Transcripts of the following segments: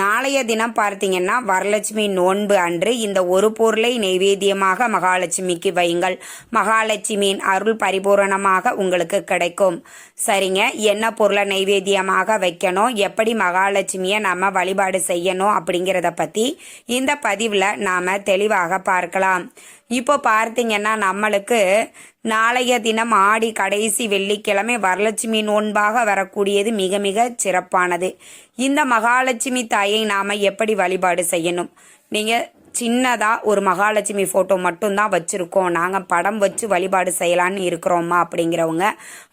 நாளைய தினம் பார்த்தீங்கன்னா வரலட்சுமி நோன்பு அன்று இந்த ஒரு பொருளை நைவேத்தியமாக மகாலட்சுமிக்கு வையுங்கள். மகாலட்சுமியின் அருள் பரிபூரணமாக உங்களுக்கு கிடைக்கும். சரிங்க. என்ன பொருளை நைவேத்தியமாக வைக்கணும்? எப்படி மகாலட்சுமியை நம்ம வழிபாடு செய்யணும் அப்படிங்கிறத பற்றி இந்த பதிவில் நாம் தெளிவாக பார்க்கலாம். இப்போ பார்த்தீங்கன்னா நம்மளுக்கு நாளைய தினம் ஆடி கடைசி வெள்ளிக்கிழமை வரலட்சுமி நோன்பாக வரக்கூடியது மிக மிக சிறப்பானது. இந்த மகாலட்சுமி தாயை நாம எப்படி வழிபாடு செய்யணும்? நீங்கள் சின்னதாக ஒரு மகாலட்சுமி ஃபோட்டோ மட்டும்தான் வச்சுருக்கோம். நாங்கள் படம் வச்சு வழிபாடு செய்யலான்னு இருக்கிறோமா அப்படிங்கிறவங்க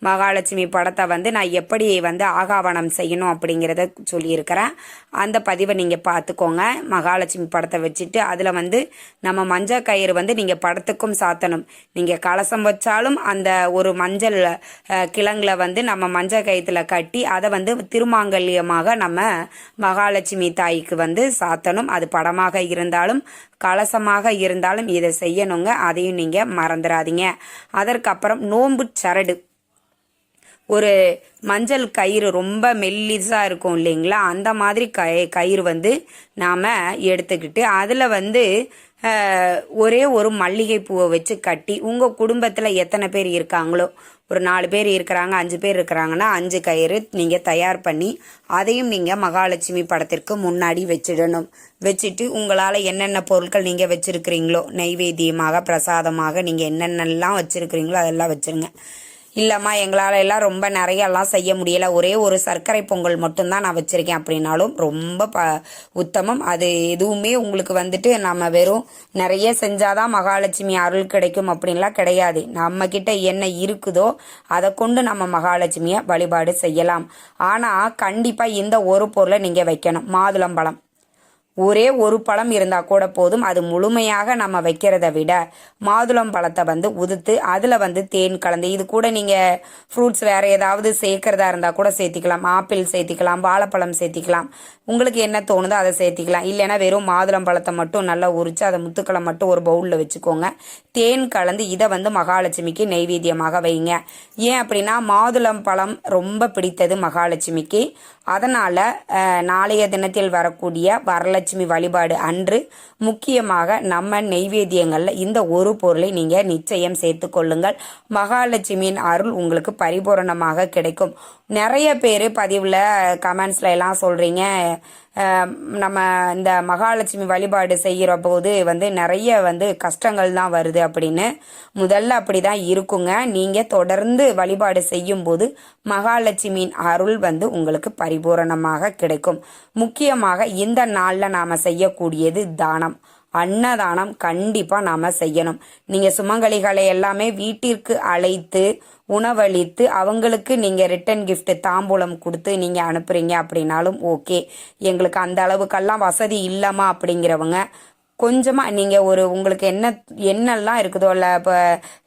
மகாலட்சுமி படத்தை வந்து நான் எப்படி வந்து ஆகாவனம் செய்யணும் அப்படிங்கிறத சொல்லியிருக்கிறேன். அந்த பதிவை நீங்கள் பார்த்துக்கோங்க. மகாலட்சுமி படத்தை வச்சுட்டு அதில் வந்து நம்ம மஞ்சள் கயிறு வந்து நீங்கள் படத்துக்கும் சாத்தணும். நீங்கள் கலசம் வச்சாலும் அந்த ஒரு மஞ்சள் கிழங்குல வந்து நம்ம மஞ்சள் கயிற்றுல கட்டி அதை வந்து திருமாங்கல்யமாக நம்ம மகாலட்சுமி தாய்க்கு வந்து சாத்தணும். அது படமாக இருந்தாலும் கலசமாக இருந்தாலும் இதை செய்யணுங்க. அதையும் நீங்க மறந்துடாதீங்க அதற்கப்புறம் நோம்பு சரடு. ஒரு மஞ்சள் கயிறு ரொம்ப மெல்லிசா இருக்கும் இல்லைங்களா? அந்த மாதிரி கய கயிறு வந்து நாம் எடுத்துக்கிட்டு அதில் வந்து ஒரே ஒரு மல்லிகை பூவை வச்சு கட்டி உங்கள் குடும்பத்தில் எத்தனை பேர் இருக்காங்களோ ஒரு நாலு பேர் இருக்கிறாங்க அஞ்சு பேர் இருக்கிறாங்கன்னா அஞ்சு கயிறு நீங்கள் தயார் பண்ணி அதையும் நீங்கள் மகாலட்சுமி படத்திற்கு முன்னாடி வச்சிடணும். வச்சுட்டு உங்களால் என்னென்ன பொருட்கள் நீங்கள் வச்சுருக்கிறீங்களோ நைவேத்தியமாக பிரசாதமாக நீங்கள் என்னென்னலாம் வச்சுருக்கிறீங்களோ அதெல்லாம் வச்சுருங்க. இல்லைம்மா எங்களால் எல்லாம் ரொம்ப நிறையெல்லாம் செய்ய முடியலை. ஒரே ஒரு சர்க்கரை பொங்கல் மட்டும்தான் நான் வச்சுருக்கேன் அப்படின்னாலும் ரொம்ப ப உத்தமம். அது எதுவுமே உங்களுக்கு வந்துட்டு நம்ம வெறும் நிறைய செஞ்சாதான் மகாலட்சுமி அருள் கிடைக்கும் அப்படின்லாம் கிடையாது. நம்மக்கிட்ட என்ன இருக்குதோ அதை கொண்டு நம்ம மகாலட்சுமியை வழிபாடு செய்யலாம். ஆனால் கண்டிப்பாக இந்த ஒரு பொருளை நீங்கள் வைக்கணும். மாதுளம்பழம். ஒரே ஒரு பழம் இருந்தால் கூட போதும். அது முழுமையாக நம்ம வைக்கிறத விட மாதுளம் பழத்தை வந்து உதுத்து அதில் வந்து தேன் கலந்து இது கூட நீங்கள் ஃப்ரூட்ஸ் வேறு ஏதாவது சேர்க்கறதா இருந்தால் கூட சேர்த்திக்கலாம். ஆப்பிள் சேர்த்திக்கலாம் வாழைப்பழம் சேர்த்திக்கலாம். உங்களுக்கு என்ன தோணுதோ அதை சேர்த்திக்கலாம். இல்லைன்னா வெறும் மாதுளம் பழத்தை மட்டும் நல்லா உரித்து அதை முத்துக்களை மட்டும் ஒரு பவுலில் வச்சுக்கோங்க. தேன் கலந்து இதை வந்து மகாலட்சுமிக்கு நைவேத்தியமாக வைங்க. ஏன் அப்படின்னா மாதுளம் பழம் ரொம்ப பிடித்தது மகாலட்சுமிக்கு. அதனால் நாளைய தினத்தில் வரக்கூடிய வரலட்சுமி லட்சுமி வழிபாடு அன்று முக்கியமாக நம்ம நெய்வேத்தியங்களில் இந்த ஒரு பொருளை நீங்கள் நிச்சயம் சேர்த்து கொள்ளுங்கள். மகாலட்சுமியின் அருள் உங்களுக்கு பரிபூரணமாக கிடைக்கும். நிறைய பேர் பதிவில் கமெண்ட்ஸில் எல்லாம் சொல்கிறீங்க நம்ம இந்த மகாலட்சுமி வழிபாடு செய்கிற போது வந்து நிறைய வந்து கஷ்டங்கள் தான் வருது அப்படின்னு. முதல்ல அப்படி தான் இருக்குங்க. நீங்கள் தொடர்ந்து வழிபாடு செய்யும்போது மகாலட்சுமியின் அருள் வந்து உங்களுக்கு பரிபூரணமாக கிடைக்கும். முக்கியமாக இந்த நாளில் நாம் செய்யக்கூடியது தானம். அன்னதானம் கண்டிப்பாக நாம் செய்யணும். நீங்கள் சுமங்கலிகளை எல்லாமே வீட்டிற்கு அழைத்து உணவளித்து அவங்களுக்கு நீங்கள் ரிட்டன் கிஃப்ட் தாம்பூலம் கொடுத்து நீங்கள் அனுப்புகிறீங்க அப்படின்னாலும் ஓகே. எங்களுக்கு அந்த அளவுக்கெல்லாம் வசதி இல்லைம்மா அப்படிங்கிறவங்க கொஞ்சமாக நீங்கள் ஒரு உங்களுக்கு என்ன என்னெல்லாம் இருக்குதோ இல்லை இப்போ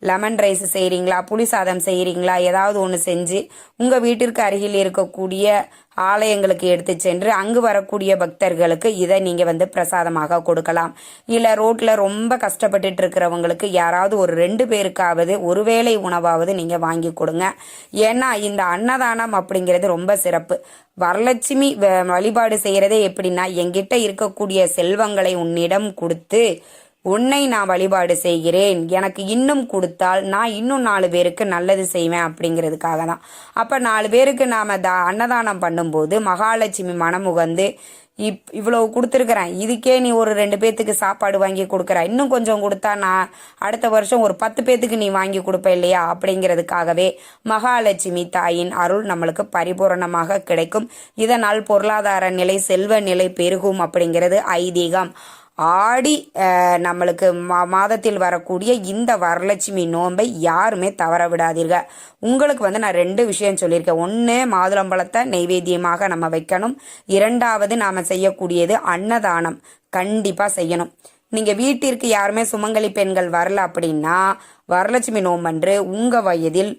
லெமன் ரைஸ் செய்கிறீங்களா புளி சாதம் செய்கிறீங்களா ஏதாவது ஒன்று செஞ்சு உங்கள் வீட்டிற்கு அருகில் இருக்கக்கூடிய ஆலயங்களுக்கு எடுத்து சென்று அங்கு வரக்கூடிய பக்தர்களுக்கு இதை நீங்கள் வந்து பிரசாதமாக கொடுக்கலாம். இல்லை ரோட்டில் ரொம்ப கஷ்டப்பட்டுட்டு இருக்கிறவங்களுக்கு யாராவது ஒரு ரெண்டு பேருக்காவது ஒருவேளை உணவாவது நீங்கள் வாங்கி கொடுங்க. ஏன்னா இந்த அன்னதானம் அப்படிங்கிறது ரொம்ப சிறப்பு. வரலட்சுமி வ- வழிபாடு செய்கிறதே எப்படின்னா எங்கிட்ட இருக்கக்கூடிய செல்வங்களை உன்னிடம் கொடுத்து உன்னை நான் வழிபாடு செய்கிறேன். எனக்கு இன்னும் கொடுத்தால் நான் இன்னும் நாலு பேருக்கு நல்லது செய்வேன் அப்படிங்கிறதுக்காக தான் அப்போ நாலு பேருக்கு நாம் த அன்னதானம் பண்ணும்போது மகாலட்சுமி மனமுகந்து இப் இவ்வளவு கொடுத்துருக்குறேன். இதுக்கே நீ ஒரு ரெண்டு பேத்துக்கு சாப்பாடு வாங்கி கொடுக்குற. இன்னும் கொஞ்சம் கொடுத்தா நான் அடுத்த வருஷம் ஒரு பத்து பேத்துக்கு நீ வாங்கி கொடுப்ப இல்லையா? அப்படிங்கிறதுக்காகவே மகாலட்சுமி தாயின் அருள் நம்மளுக்கு பரிபூரணமாக கிடைக்கும். இதனால் பொருளாதார நிலை செல்வ நிலை பெருகும் அப்படிங்கிறது ஐதீகம். ஆடி நம்மளுக்கு மா மாதத்தில் வரக்கூடிய இந்த வரலட்சுமி நோன்பை யாருமே தவற விடாதீர்கள். உங்களுக்கு வந்து நான் ரெண்டு விஷயம் சொல்லியிருக்கேன். ஒன்று மாதுளம்பழத்தை நெய்வேத்தியமாக நம்ம வைக்கணும். இரண்டாவது நாம் செய்யக்கூடியது அன்னதானம். கண்டிப்பாக செய்யணும். நீங்கள் வீட்டிற்கு யாருமே சுமங்கலி பெண்கள் வரல அப்படின்னா வரலட்சுமி நோம்பன்று உங்கள் வயதில்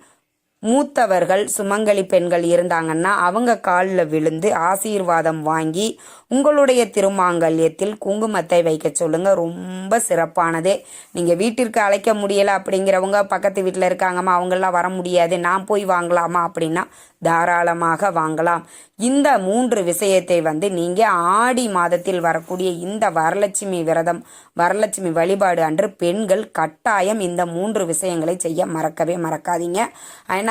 மூத்தவர்கள் சுமங்கலி பெண்கள் இருந்தாங்கன்னா அவங்க காலில் விழுந்து ஆசீர்வாதம் வாங்கி உங்களுடைய திருமாங்கல்யத்தில் குங்குமத்தை வைக்க சொல்லுங்க. ரொம்ப சிறப்பானது. நீங்கள் வீட்டிற்கு அழைக்க முடியலை அப்படிங்கிறவங்க பக்கத்து வீட்டில் இருக்காங்கம்மா அவங்கெல்லாம் வர முடியாது நான் போய் வாங்கலாமா அப்படின்னா தாராளமாக வாங்கலாம். இந்த மூன்று விஷயத்தை வந்து நீங்கள் ஆடி மாதத்தில் வரக்கூடிய இந்த வரலட்சுமி விரதம் வரலட்சுமி வழிபாடு அன்று பெண்கள் கட்டாயம் இந்த மூன்று விஷயங்களை செய்ய மறக்கவே மறக்காதீங்க.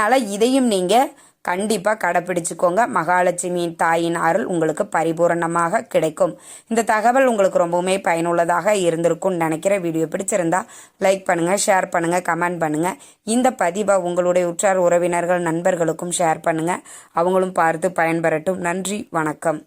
அதனால் இதையும் நீங்கள் கண்டிப்பாக கடைப்பிடிச்சுக்கோங்க. மகாலட்சுமியின் தாயின் அருள் உங்களுக்கு பரிபூரணமாக கிடைக்கும். இந்த தகவல் உங்களுக்கு ரொம்பவுமே பயனுள்ளதாக இருந்திருக்கும்னு நினைக்கிற வீடியோ பிடிச்சிருந்தா லைக் பண்ணுங்கள் ஷேர் பண்ணுங்கள் கமெண்ட் பண்ணுங்கள் இந்த பதிவை உங்களுடைய உற்றார் உறவினர்கள் நண்பர்களுக்கும் ஷேர் பண்ணுங்கள் அவங்களும் பார்த்து பயன்பெறட்டும். நன்றி வணக்கம்.